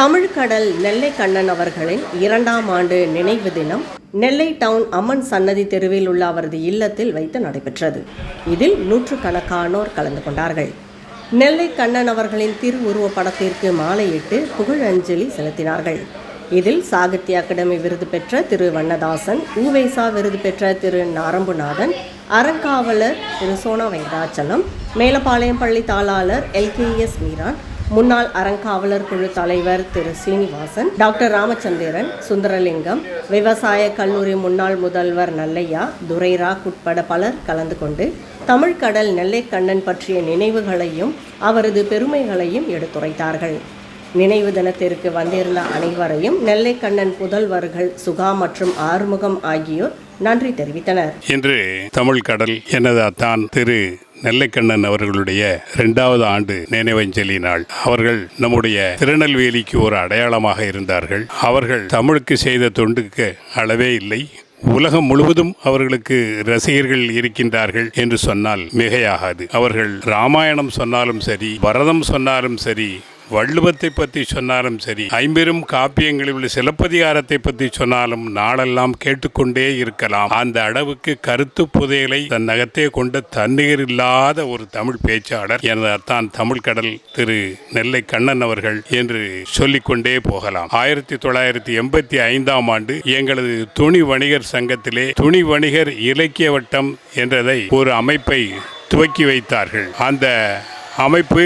தமிழ்கடல் நெல்லை கண்ணன் அவர்களின் இரண்டாம் ஆண்டு நினைவு தினம் நெல்லை டவுன் அம்மன் சன்னதி தெருவில் உள்ள அவரது இல்லத்தில் வைத்து நடைபெற்றது. இதில் நூற்றுக்கணக்கானோர் கலந்து கொண்டார்கள். நெல்லை கண்ணன் அவர்களின் திருவுருவப் படத்திற்கு மாலையிட்டு புகழஞ்சலி செலுத்தினார்கள். இதில் சாகித்ய அகாடமி விருது பெற்ற திரு. வண்ணதாசன் ஊவேசா விருது பெற்ற திரு. நாரம்புநாதன் அறங்காவலர் திரு. சோனா வெங்கடாச்சலம் மேலப்பாளையம் பள்ளி தாளாளர் எல்கேஎஸ் மீரான் முன்னாள் அறங்காவலர் குழு தலைவர் திரு சீனிவாசன் டாக்டர் ராமச்சந்திரன் சுந்தரலிங்கம் விவசாய கல்லூரி முன்னாள் முதல்வர் நல்லையா துரைராக் உட்பட பலர் கலந்து கொண்டு தமிழ்கடல் நெல்லை கண்ணன் பற்றிய நினைவுகளையும் அவரது பெருமைகளையும் எடுத்துரைத்தார்கள். நினைவு தினத்திற்கு வந்திருந்த அனைவரையும் நெல்லை கண்ணன் புதல்வர்கள் சுகா மற்றும் ஆறுமுகம் ஆகியோர் நன்றி தெரிவித்தனர். இன்று தமிழ் கடல் எனது தான் திரு நெல்லைக்கண்ணன் அவர்களுடைய இரண்டாவது ஆண்டு நினைவஞ்சலி நாள். அவர்கள் நம்முடைய திருநெல்வேலிக்கு ஒரு அடையாளமாக இருந்தார்கள். அவர்கள் தமிழுக்கு செய்த தொண்டுக்கு அளவே இல்லை. உலகம் முழுவதும் அவர்களுக்கு ரசிகர்கள் இருக்கின்றார்கள் என்று சொன்னால் மிகையாகாது. அவர்கள் ராமாயணம் சொன்னாலும் சரி பரதம் சொன்னாலும் சரி வள்ளுவத்தை பற்றி சொன்னாலும் சரி ஐம்பெரும் காப்பியங்களில் உள்ள சிலப்பதிகாரத்தை பற்றி சொன்னாலும் நாளெல்லாம் கேட்டுக்கொண்டே இருக்கலாம். அந்த அளவுக்கு கருத்து புதையலை தன் நகத்தே கொண்ட தன்னிகர் இல்லாத ஒரு தமிழ் பேச்சாளர் எனது அத்தான் தமிழ் கடல் திரு நெல்லை கண்ணன் அவர்கள் என்று சொல்லிக்கொண்டே போகலாம். ஆயிரத்தி தொள்ளாயிரத்தி எண்பத்தி ஐந்தாம் ஆண்டு எங்களது துணி வணிகர் சங்கத்திலே துணி வணிகர் இலக்கிய வட்டம் என்றதை ஒரு அமைப்பை துவக்கி வைத்தார்கள். அந்த அமைப்பு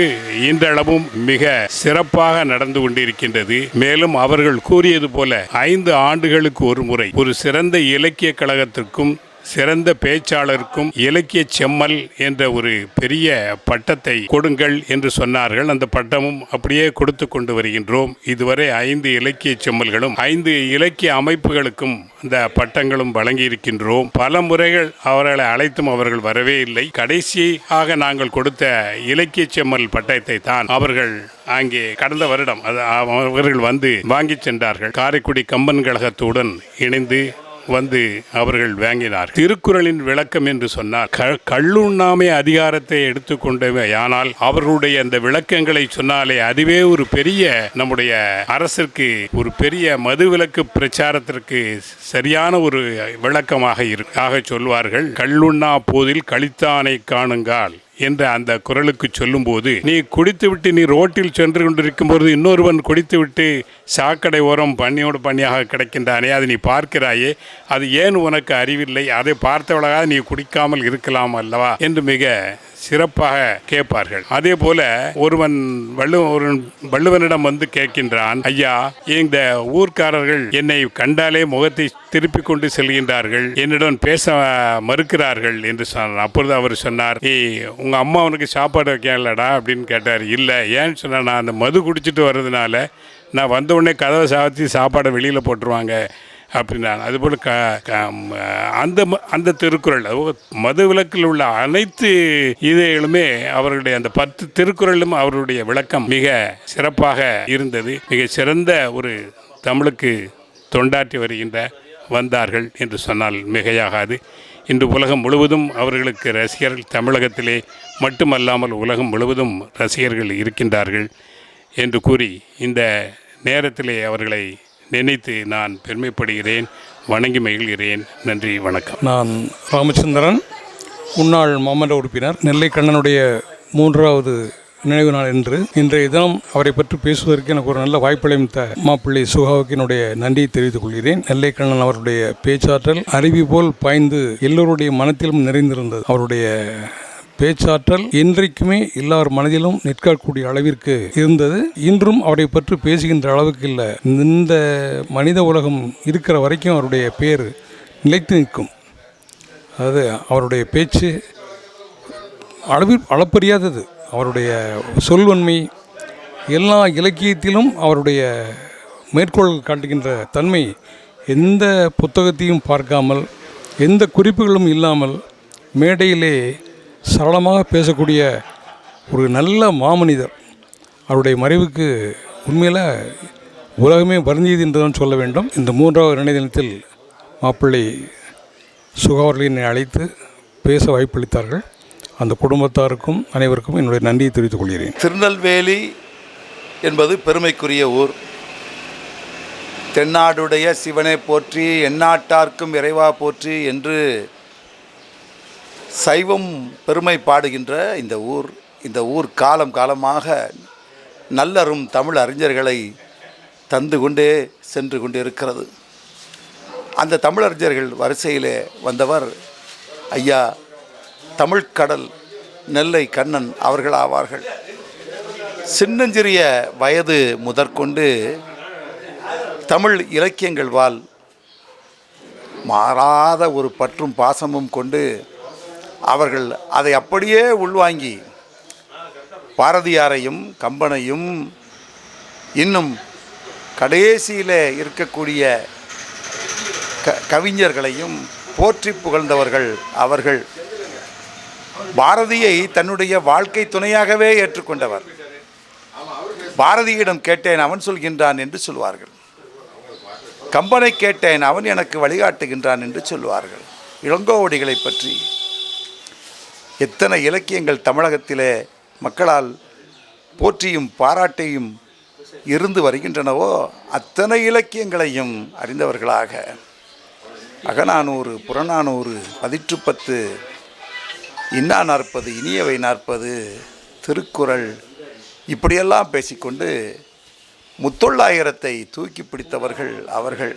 இன்றளவும் மிக சிறப்பாக நடந்து கொண்டிருக்கின்றது. மேலும் அவர்கள் கூறியது போல ஐந்து ஆண்டுகளுக்கு ஒரு முறை ஒரு சிறந்த இலக்கிய கழகத்திற்கும் சிறந்த பேச்சாளருக்கும் இலக்கிய செம்மல் என்ற ஒரு பெரிய பட்டத்தை கொடுங்கள் என்று சொன்னார்கள். அந்த பட்டமும் அப்படியே கொடுத்து கொண்டு வருகின்றோம். இதுவரை ஐந்து இலக்கிய செம்மல்களும் ஐந்து இலக்கிய அமைப்புகளுக்கும் இந்த பட்டங்களும் வழங்கியிருக்கின்றோம். பல முறைகள் அவர்களை அழைத்தும் அவர்கள் வரவே இல்லை. கடைசியாக நாங்கள் கொடுத்த இலக்கிய செம்மல் பட்டத்தை தான் அவர்கள் அங்கே கடந்த வருடம் அது அவர்கள் வந்து வாங்கி சென்றார்கள். காரைக்குடி கம்பன் கழகத்துடன் இணைந்து வந்து அவர்கள் வாங்கினார் திருக்குறளின் விளக்கம் என்று சொன்னார் க- கள்ளுண்ணாமை அதிகாரத்தை எடுத்துக்கொண்டவையானால் அவர்களுடைய அந்த விளக்கங்களை சொன்னாலே அதுவே ஒரு பெரிய நம்முடைய அரசிற்கு ஒரு பெரிய மதுவிலக்கு பிரச்சாரத்திற்கு சரியான ஒரு விளக்கமாக இருக்கு ஆக சொல்வார்கள். கள்ளுண்ணா போதில் கழித்தானை காணுங்கால். என்ற அந்த குரலுக்கு சொல்லும்போது நீ குடித்துவிட்டு நீ ரோட்டில் சென்று கொண்டிருக்கும் போது இன்னொருவன் குடித்துவிட்டு சாக்கடை ஓரம் பண்ணியோடு பண்ணியாக கிடைக்கின்றானே அதை நீ பார்க்கிறாயே அது ஏன் உனக்கு அறிவில்லை? அதை பார்த்தவளாக நீ குடிக்காமல் இருக்கலாம் அல்லவா? என்று மிக சிறப்பாக கேட்பார்கள். அதே போல ஒருவன் வள்ளு ஒரு வள்ளுவனிடம் வந்து கேட்கின்றான் ஐயா இந்த ஊர்க்காரர்கள் என்னை கண்டாலே முகத்தை திருப்பி கொண்டு செல்கின்றார்கள். என்னிடம் பேச மறுக்கிறார்கள் என்று சொன்னார் அப்பொழுது அவர் சொன்னார் ஏய் உங்க அம்மா உனக்கு சாப்பாடு வைக்கலடா? அப்படின்னு கேட்டார். இல்லை ஏன்னு சொன்னா நான் அந்த மது குடிச்சிட்டு வர்றதுனால நான் வந்த உடனே கதவை சாத்தி சாப்பாடை வெளியில் போட்டுருவாங்க. அப்படின்னாங்க அதுபோல் க க- அந்த அந்த திருக்குறள் மதுவிலக்கில் மது உள்ள அனைத்து இதைகளுமே அவர்களுடைய அந்த பத்து திருக்குறளும் அவருடைய விளக்கம் மிக சிறப்பாக இருந்தது. மிக சிறந்த ஒரு தமிழுக்கு தொண்டாற்றி வருகின்ற வந்தார்கள் என்று சொன்னால் மிகையாகாது. இன்று உலகம் முழுவதும் அவர்களுக்கு ரசிகர்கள் தமிழகத்திலே மட்டுமல்லாமல் உலகம் முழுவதும் ரசிகர்கள் இருக்கின்றார்கள் என்று கூறி இந்த நேரத்திலே அவர்களை நினைத்து நான் பெருமைப்படுகிறேன் வணங்கி மகிழ்கிறேன். நன்றி வணக்கம். நான் ராமச்சந்திரன் முன்னாள் மாமன்ற உறுப்பினர் நெல்லை கண்ணனுடைய மூன்றாவது நினைவு நாள் என்று இன்றைய தினம் அவரை பற்றி பேசுவதற்கு எனக்கு ஒரு நல்ல வாய்ப்பளித்த மாப்பிள்ளை சுகாவுக்கினுடைய நன்றியை தெரிவித்துக் கொள்கிறேன். நெல்லைக்கண்ணன் அவருடைய பேச்சாற்றல் அருவி போல் பாய்ந்து எல்லோருடைய மனத்திலும் நிறைந்திருந்தது. அவருடைய பேச்சாற்றல் இன்றைக்குமே எல்லார் மனதிலும் நிற்கக்கூடிய அளவிற்கு இருந்தது. இன்றும் அவரை பற்றி பேசுகின்ற அளவுக்கு இல்லை. இந்த மனித உலகம் இருக்கிற வரைக்கும் அவருடைய பேர் நிலைத்து நிற்கும். அதாவது அவருடைய பேச்சு அளவில் அளப்பரியாதது அவருடைய சொல்வன்மை எல்லா இலக்கியத்திலும் அவருடைய மேற்கோள் காட்டுகின்ற தன்மை எந்த புத்தகத்தையும் பார்க்காமல் எந்த குறிப்புகளும் இல்லாமல் மேடையிலே சரளமாக பேசக்கூடிய ஒரு நல்ல மாமனிதர். அவருடைய மறைவுக்கு உண்மையில் உலகமே வருந்தியது என்றுதான் சொல்ல வேண்டும். இந்த மூன்றாவது நினைவு தினத்தில் மாப்பிள்ளை சுகாவர்களினை அழைத்து பேச வாய்ப்பளித்தார்கள். அந்த குடும்பத்தாருக்கும் அனைவருக்கும் என்னுடைய நன்றியை தெரிவித்துக் கொள்கிறேன். திருநெல்வேலி என்பது பெருமைக்குரிய ஊர். தென்னாடுடைய சிவனை போற்றி எந்நாட்டார்க்கும் இறைவா போற்றி என்று சைவம் பெருமை பாடுகின்ற இந்த ஊர் இந்த ஊர் காலம் காலமாக நல்லரும் தமிழ் அறிஞர்களை தந்து கொண்டே சென்று கொண்டு இருக்கிறது அந்த தமிழறிஞர்கள் வரிசையிலே வந்தவர் ஐயா தமிழ்கடல் நெல்லை கண்ணன் அவர்கள் ஆவார்கள். சின்னஞ்சிறிய வயது முதற்கொண்டு தமிழ் இலக்கியங்கள் வாழ் மாறாத ஒரு பற்றும் பாசமும் கொண்டு அவர்கள் அதை அப்படியே உள்வாங்கி பாரதியாரையும் கம்பனையும் இன்னும் கடைசியில் இருக்கக்கூடிய க கவிஞர்களையும் போற்றி புகழ்ந்தவர்கள் அவர்கள். பாரதியை தன்னுடைய வாழ்க்கை துணையாகவே ஏற்றுக்கொண்டவர். பாரதியிடம் கேட்டேன் அவன் சொல்கின்றான் என்று சொல்வார்கள். கம்பனை கேட்டேன் அவன் எனக்கு வழிகாட்டுகின்றான் என்று சொல்வார்கள். இளங்கோவடிகளை பற்றி எத்தனை இலக்கியங்கள் தமிழகத்திலே மக்களால் போற்றியும் பாராட்டியும் இருந்து வருகின்றனவோ அத்தனை இலக்கியங்களையும் அறிந்தவர்களாக அகநானூறு புறநானூறு பதிற்றுப்பத்து இன்னா நாற்பது இனியவை நாற்பது திருக்குறள் இப்படியெல்லாம் பேசிக்கொண்டு முத்தொள்ளாயிரத்தை தூக்கி பிடித்தவர்கள் அவர்கள்.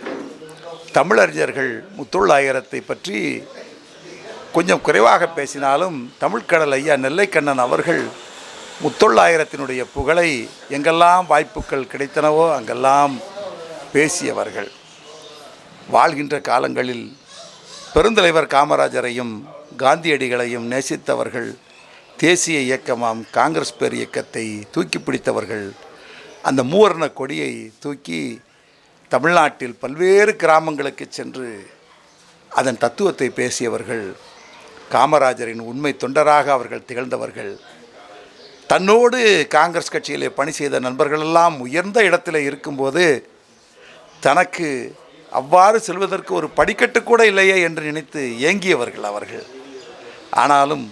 தமிழறிஞர்கள் முத்தொள்ளாயிரத்தை பற்றி கொஞ்சம் குறைவாக பேசினாலும் தமிழ்க்கடல் ஐயா நெல்லைக்கண்ணன் அவர்கள் முத்தொள்ளாயிரத்தினுடைய புகழை எங்கெல்லாம் வாய்ப்புகள் கிடைத்தனவோ அங்கெல்லாம் பேசியவர்கள். வாழ்கின்ற காலங்களில் பெருந்தலைவர் காமராஜரையும் காந்தியடிகளையும் நேசித்தவர்கள் தேசிய இயக்கமாம் காங்கிரஸ் பேர் இயக்கத்தை தூக்கி பிடித்தவர்கள் அந்த மூவர்ண கொடியை தூக்கி தமிழ்நாட்டில் பல்வேறு கிராமங்களுக்கு சென்று அதன் தத்துவத்தை பேசியவர்கள் காமராஜரின் உண்மை தொண்டராக அவர்கள் திகழ்ந்தவர்கள். தன்னோடு காங்கிரஸ் கட்சியிலே பணி செய்த நண்பர்களெல்லாம் உயர்ந்த இடத்துல இருக்கும்போது தனக்கு அவ்வாறு செல்வதற்கு ஒரு படிக்கட்டு கூட இல்லையே என்று நினைத்து ஏங்கியவர்கள் அவர்கள். ஆனாலும்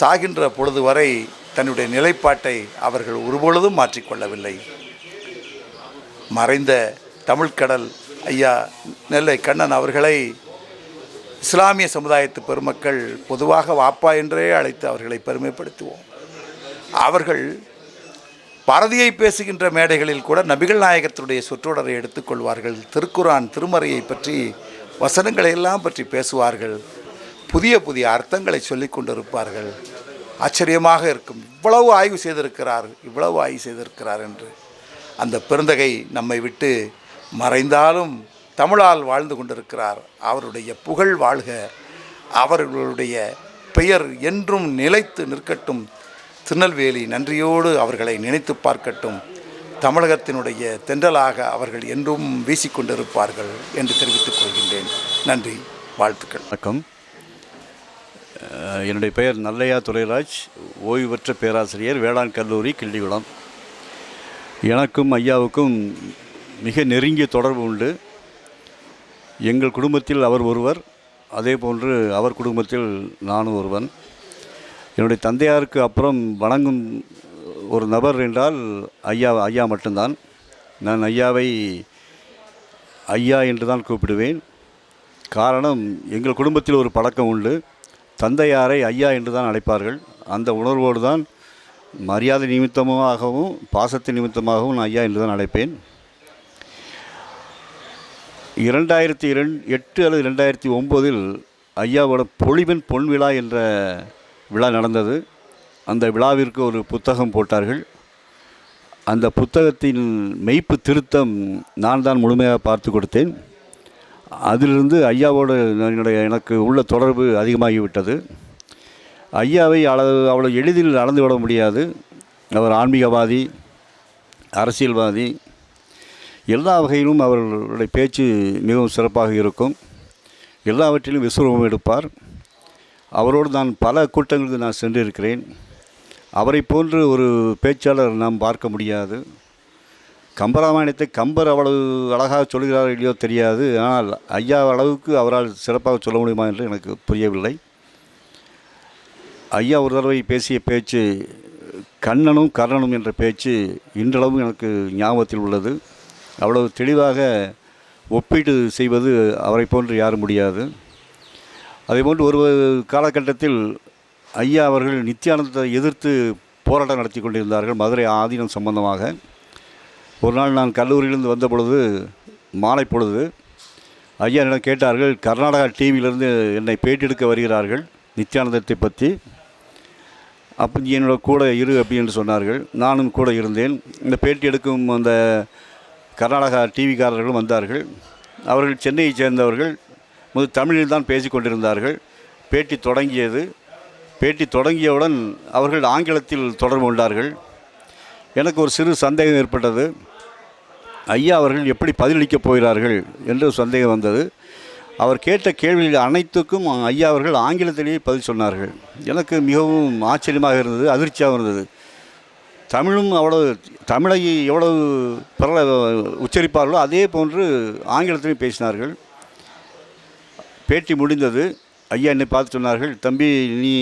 சாகின்ற பொழுது வரை தன்னுடைய நிலைப்பாட்டை அவர்கள் ஒருபொழுதும் மாற்றிக்கொள்ளவில்லை. மறைந்த தமிழ்கடல் ஐயா நெல்லை கண்ணன் அவர்களை இஸ்லாமிய சமுதாயத்து பெருமக்கள் பொதுவாக வாப்பா என்றே அழைத்து அவர்களை பெருமைப்படுத்துவோம். அவர்கள் பாரதியை பேசுகின்ற மேடைகளில் கூட நபிகள் நாயகத்துடைய சொற்றொடரை எடுத்துக்கொள்வார்கள். திருக்குரான் திருமறையை பற்றி வசனங்களை எல்லாம் பற்றி பேசுவார்கள். புதிய புதிய அர்த்தங்களை சொல்லிக் கொண்டிருப்பார்கள். ஆச்சரியமாக இருக்கும். இவ்வளவு ஆய்வு செய்திருக்கிறார் இவ்வளவு ஆய்வு செய்திருக்கிறார் என்று. அந்த பெருந்தகை நம்மை விட்டு மறைந்தாலும் தமிழால் வாழ்ந்து கொண்டிருக்கிறார். அவருடைய புகழ் வாழ்க. அவர்களுடைய பெயர் என்றும் நிலைத்து நிற்கட்டும். திருநெல்வேலி நன்றியோடு அவர்களை நினைத்து பார்க்கட்டும். தமிழகத்தினுடைய தென்றலாக அவர்கள் என்றும் வீசிக்கொண்டிருப்பார்கள் என்று தெரிவித்துக் கொள்கின்றேன். நன்றி. வாழ்த்துக்கள். வணக்கம். என்னுடைய பெயர் நல்லையா துரைராஜ். ஓய்வு பெற்ற பேராசிரியர் வேளாண் கல்லூரி கிள்ளிகுளம். எனக்கும் ஐயாவுக்கும் மிக நெருங்கிய தொடர்பு உண்டு. எங்கள் குடும்பத்தில் அவர் ஒருவர் அதே போன்று அவர் குடும்பத்தில் நானும் ஒருவன். என்னுடைய தந்தையாருக்கு அப்புறம் வணங்கும் ஒரு நபர் என்றால் ஐயா ஐயா மட்டும்தான். நான் ஐயாவை ஐயா என்று தான் கூப்பிடுவேன். காரணம் எங்கள் குடும்பத்தில் ஒரு பழக்கம் உண்டு. தந்தையாரை ஐயா என்று தான் அழைப்பார்கள். அந்த உணர்வோடு தான் மரியாதை நிமித்தமாகவும் பாசத்தின் நிமித்தமாகவும் நான் ஐயா என்று தான் அழைப்பேன். இரண்டாயிரத்தி இரண் எட்டு அல்லது ரெண்டாயிரத்தி ஒம்போதில் ஐயாவோட பொழிவின் பொன் விழா என்ற விழா நடந்தது. அந்த விழாவிற்கு ஒரு புத்தகம் போட்டார்கள். அந்த புத்தகத்தின் மெய்ப்பு திருத்தம் நான் தான் முழுமையாக பார்த்து கொடுத்தேன். அதிலிருந்து ஐயாவோடு என்னுடைய எனக்கு உள்ள தொடர்பு அதிகமாகிவிட்டது. ஐயாவை அளவு அவ்வளோ எளிதில் நடந்து விட முடியாது. அவர் ஆன்மீகவாதி அரசியல்வாதி எல்லா வகையிலும் அவர்களுடைய பேச்சு மிகவும் சிறப்பாக இருக்கும். எல்லாவற்றிலும் விஸ்வரூபம் எடுப்பார். அவரோடு நான் பல கூட்டங்களுக்கு நான் சென்றிருக்கிறேன். அவரை போன்று ஒரு பேச்சாளர் நாம் பார்க்க முடியாது. கம்பராமாயணத்தை கம்பர் அவ்வளவு அழகாக சொல்கிறாரோ இல்லையோ தெரியாது. ஆனால் ஐயா அளவுக்கு அவரால் சிறப்பாக சொல்ல முடியுமா என்று எனக்கு புரியவில்லை. ஐயா ஒரு தடவை பேசிய பேச்சு கண்ணனும் கர்ணனும் என்ற பேச்சு இன்றளவும் எனக்கு ஞாபகத்தில் உள்ளது. அவ்வளவு தெளிவாக ஒப்பீடு செய்வது அவரை போன்று யாரும் முடியாது. அதேபோன்று ஒரு காலகட்டத்தில் ஐயா அவர்கள் நித்யானந்தத்தை எதிர்த்து போராட்டம் நடத்தி கொண்டிருந்தார்கள் மதுரை ஆதீனம் சம்பந்தமாக. ஒரு நாள் நான் கல்லூரியிலிருந்து வந்த பொழுது மாலை பொழுது ஐயா என்னிடம் கேட்டார்கள் கர்நாடகா டிவியிலிருந்து என்னை பேட்டெடுக்க வருகிறார்கள் நித்யானந்தத்தை பற்றி. அப்போ என்னோட கூட இரு அப்படின்னு சொன்னார்கள். நானும் கூட இருந்தேன். இந்த பேட்டி எடுக்கும் அந்த கர்நாடகா டிவிக்காரர்களும் வந்தார்கள். அவர்கள் சென்னையைச் சேர்ந்தவர்கள். முதல் தமிழில் தான் பேசி கொண்டிருந்தார்கள். பேட்டி தொடங்கியது. பேட்டி தொடங்கியவுடன் அவர்கள் ஆங்கிலத்தில் தொடர்பு கொண்டார்கள். எனக்கு ஒரு சிறு சந்தேகம் ஏற்பட்டது. ஐயா அவர்கள் எப்படி பதிலளிக்கப் போகிறார்கள் என்று சந்தேகம் வந்தது. அவர் கேட்ட கேள்விகள் அனைத்துக்கும் ஐயா அவர்கள் ஆங்கிலத்திலேயே பதில் சொன்னார்கள். எனக்கு மிகவும் ஆச்சரியமாக இருந்தது அதிர்ச்சியாக இருந்தது. தமிழும் அவ்வளவு தமிழை எவ்வளவு பரல உச்சரிப்பார்களோ அதே போன்று ஆங்கிலத்திலையும் பேசினார்கள். பேட்டி முடிந்தது. ஐயா என்னை பார்த்து சொன்னார்கள் தம்பி நீ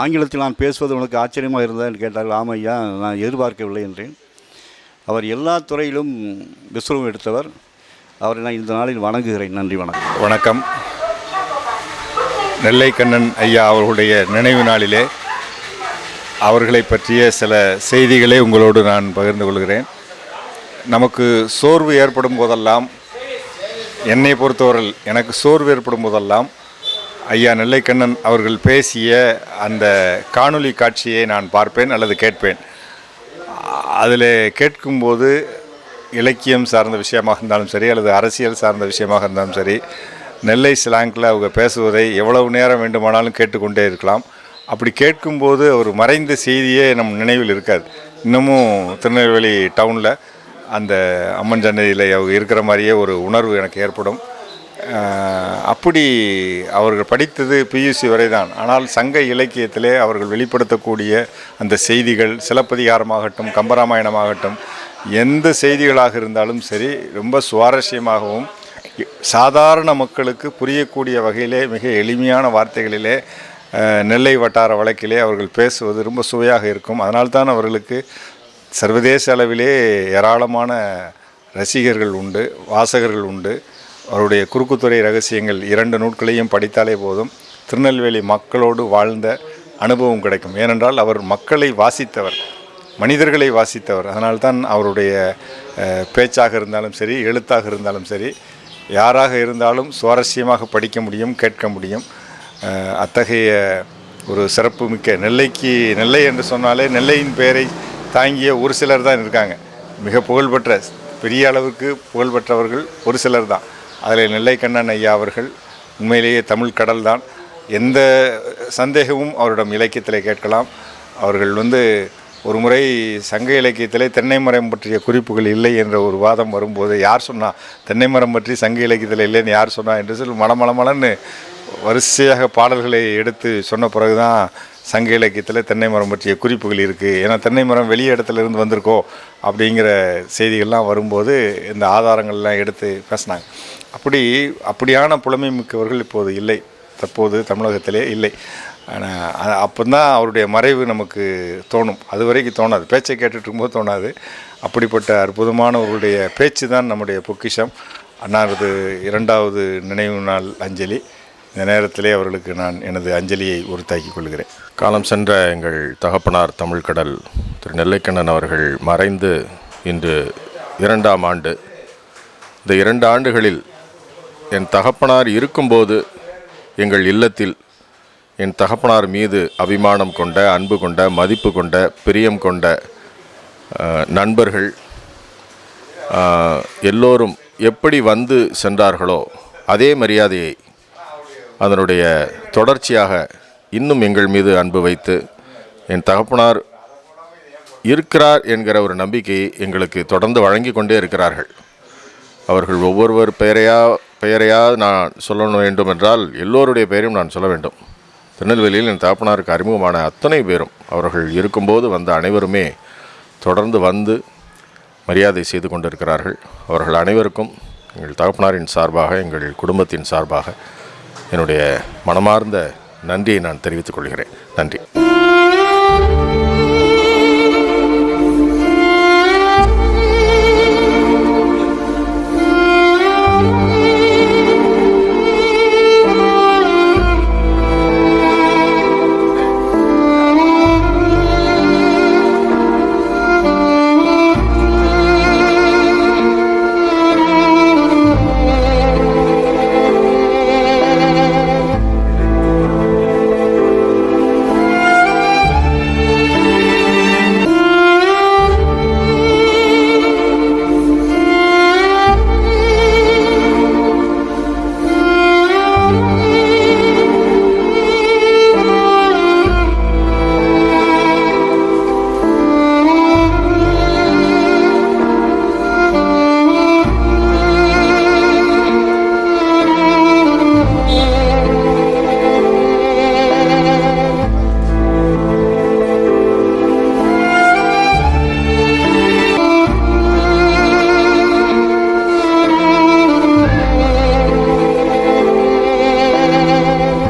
ஆங்கிலத்தில் நான் பேசுவது உனக்கு ஆச்சரியமாக இருந்தா என்று கேட்டார்கள். ஆமாம் ஐயா நான் எதிர்பார்க்கவில்லை என்றேன். அவர் எல்லா துறையிலும் விஸ்வரம் எடுத்தவர். அவரை நான் இந்த நாளில் வணங்குகிறேன். நன்றி வணக்கம். வணக்கம். நெல்லை கண்ணன் ஐயா அவர்களுடைய நினைவு நாளிலே அவர்களை பற்றிய சில செய்திகளை உங்களோடு நான் பகிர்ந்து கொள்கிறேன். நமக்கு சோர்வு ஏற்படும் போதெல்லாம் என்னை பொறுத்தவரையில் எனக்கு சோர்வு ஏற்படும் போதெல்லாம் ஐயா நெல்லைக்கண்ணன் அவர்கள் பேசிய அந்த காணொளி காட்சியை நான் பார்ப்பேன் அல்லது கேட்பேன். அதில் கேட்கும்போது இலக்கியம் சார்ந்த விஷயமாக இருந்தாலும் சரி அல்லது அரசியல் சார்ந்த விஷயமாக இருந்தாலும் சரி நெல்லை ஸ்லாங்கில் அவங்க பேசுவதை எவ்வளவு நேரம் வேண்டுமானாலும் கேட்டுக்கொண்டே இருக்கலாம். அப்படி கேட்கும்போது அவர் மறைந்த செய்தியே நம் நினைவில் இருக்காது. இன்னமும் திருநெல்வேலி டவுனில் அந்த அம்மன் சன்னதியில் அவங்க இருக்கிற மாதிரியே ஒரு உணர்வு எனக்கு ஏற்படும். அப்படி அவர்கள் படித்தது பியூசி வரை தான் ஆனால் சங்க இலக்கியத்திலே அவர்கள் வெளிப்படுத்தக்கூடிய அந்த செய்திகள் சிலப்பதிகாரமாகட்டும் கம்பராமாயணமாகட்டும் எந்த செய்திகளாக இருந்தாலும் சரி ரொம்ப சுவாரஸ்யமாகவும் சாதாரண மக்களுக்கு புரியக்கூடிய வகையிலே மிக எளிமையான வார்த்தைகளிலே நெல்லை வட்டார வழக்கிலே அவர்கள் பேசுவது ரொம்ப சுவையாக இருக்கும். அதனால்தான் அவர்களுக்கு சர்வதேச அளவிலே ஏராளமான ரசிகர்கள் உண்டு வாசகர்கள் உண்டு. அவருடைய குறுக்குத்துறை ரகசியங்கள் இரண்டு நூட்களையும் படித்தாலே போதும். திருநெல்வேலி மக்களோடு வாழ்ந்த அனுபவம் கிடைக்கும். ஏனென்றால் அவர் மக்களை வாசித்தவர் மனிதர்களை வாசித்தவர். அதனால்தான் அவருடைய பேச்சாக இருந்தாலும் சரி எழுத்தாக இருந்தாலும் சரி யாராக இருந்தாலும் சுவாரஸ்யமாக படிக்க முடியும் கேட்க முடியும். அத்தகைய ஒரு சிறப்புமிக்க நெல்லைக்கு நெல்லை என்று சொன்னாலே நெல்லையின் பெயரை தாங்கிய ஒரு சிலர் தான் இருக்காங்க. மிக புகழ்பெற்ற பெரிய அளவுக்கு புகழ்பெற்றவர்கள் ஒரு சிலர் தான். அதில் நெல்லை கண்ணன் ஐயா அவர்கள் உண்மையிலேயே தமிழ் கடல் தான். எந்த சந்தேகமும் அவரிடம் இலக்கியத்தில் கேட்கலாம். அவர்கள் வந்து ஒரு முறை சங்க இலக்கியத்திலே தென்னை மரம் பற்றிய குறிப்புகள் இல்லை என்ற ஒரு வாதம் வரும்போது யார் சொன்னால் தென்னை மரம் பற்றி சங்க இலக்கியத்தில் இல்லைன்னு யார் சொன்னால் என்று சொல்லி மலமளமலன்னு வரிசையாக பாடல்களை எடுத்து சொன்ன பிறகு தான் சங்க இலக்கியத்தில் தென்னை மரம் பற்றிய குறிப்புகள் இருக்குது ஏன்னா தென்னை மரம் வெளியே இடத்துல இருந்து வந்திருக்கோ அப்படிங்கிற செய்திகள்லாம் வரும்போது இந்த ஆதாரங்கள்லாம் எடுத்து பேசினாங்க. அப்படி அப்படியான புலமை மிக்கவர்கள் இப்போது இல்லை. தற்போது தமிழகத்திலே இல்லை. ஆனால் அப்போ தான் அவருடைய மறைவு நமக்கு தோணும். அது வரைக்கும் தோணாது. பேச்சை கேட்டுட்டு இருக்கும்போது தோணாது. அப்படிப்பட்ட அற்புதமானவர்களுடைய பேச்சு தான் நம்முடைய பொக்கிஷம். அன்னாரது இரண்டாவது நினைவு நாள் அஞ்சலி. இந்த நேரத்திலே அவர்களுக்கு நான் எனது அஞ்சலியை உறுத்தாக்கிக் கொள்கிறேன். காலம் சென்ற எங்கள் தகப்பனார் தமிழ்கடல் திரு நெல்லைக்கண்ணன் அவர்கள் மறைந்து இன்று இரண்டாம் ஆண்டு. இந்த இரண்டு ஆண்டுகளில் என் தகப்பனார் இருக்கும்போது எங்கள் இல்லத்தில் என் தகப்பனார் மீது அபிமானம் கொண்ட அன்பு கொண்ட மதிப்பு கொண்ட பிரியம் கொண்ட நண்பர்கள் எல்லோரும் எப்படி வந்து சென்றார்களோ அதே மரியாதையை அதனுடைய தொடர்ச்சியாக இன்னும் எங்கள் மீது அன்பு வைத்து என் தகப்பனார் இருக்கிறார் என்கிற ஒரு நம்பிக்கையை எங்களுக்கு தொடர்ந்து வழங்கி கொண்டே இருக்கிறார்கள். அவர்கள் ஒவ்வொருவர் பெயரையா பெயரையா நான் சொல்ல வேண்டும் என்றால் எல்லோருடைய பெயரையும் நான் சொல்ல வேண்டும். திருநெல்வேலியில் என் தகப்பனாருக்கு அறிமுகமான அத்தனை பேரும் அவர்கள் இருக்கும்போது வந்த அனைவருமே தொடர்ந்து வந்து மரியாதை செய்து கொண்டிருக்கிறார்கள். அவர்கள் அனைவருக்கும் எங்கள் தகப்பனாரின் சார்பாக எங்கள் குடும்பத்தின் சார்பாக என்னுடைய மனமார்ந்த நன்றியை நான் தெரிவித்துக் கொள்கிறேன். நன்றி.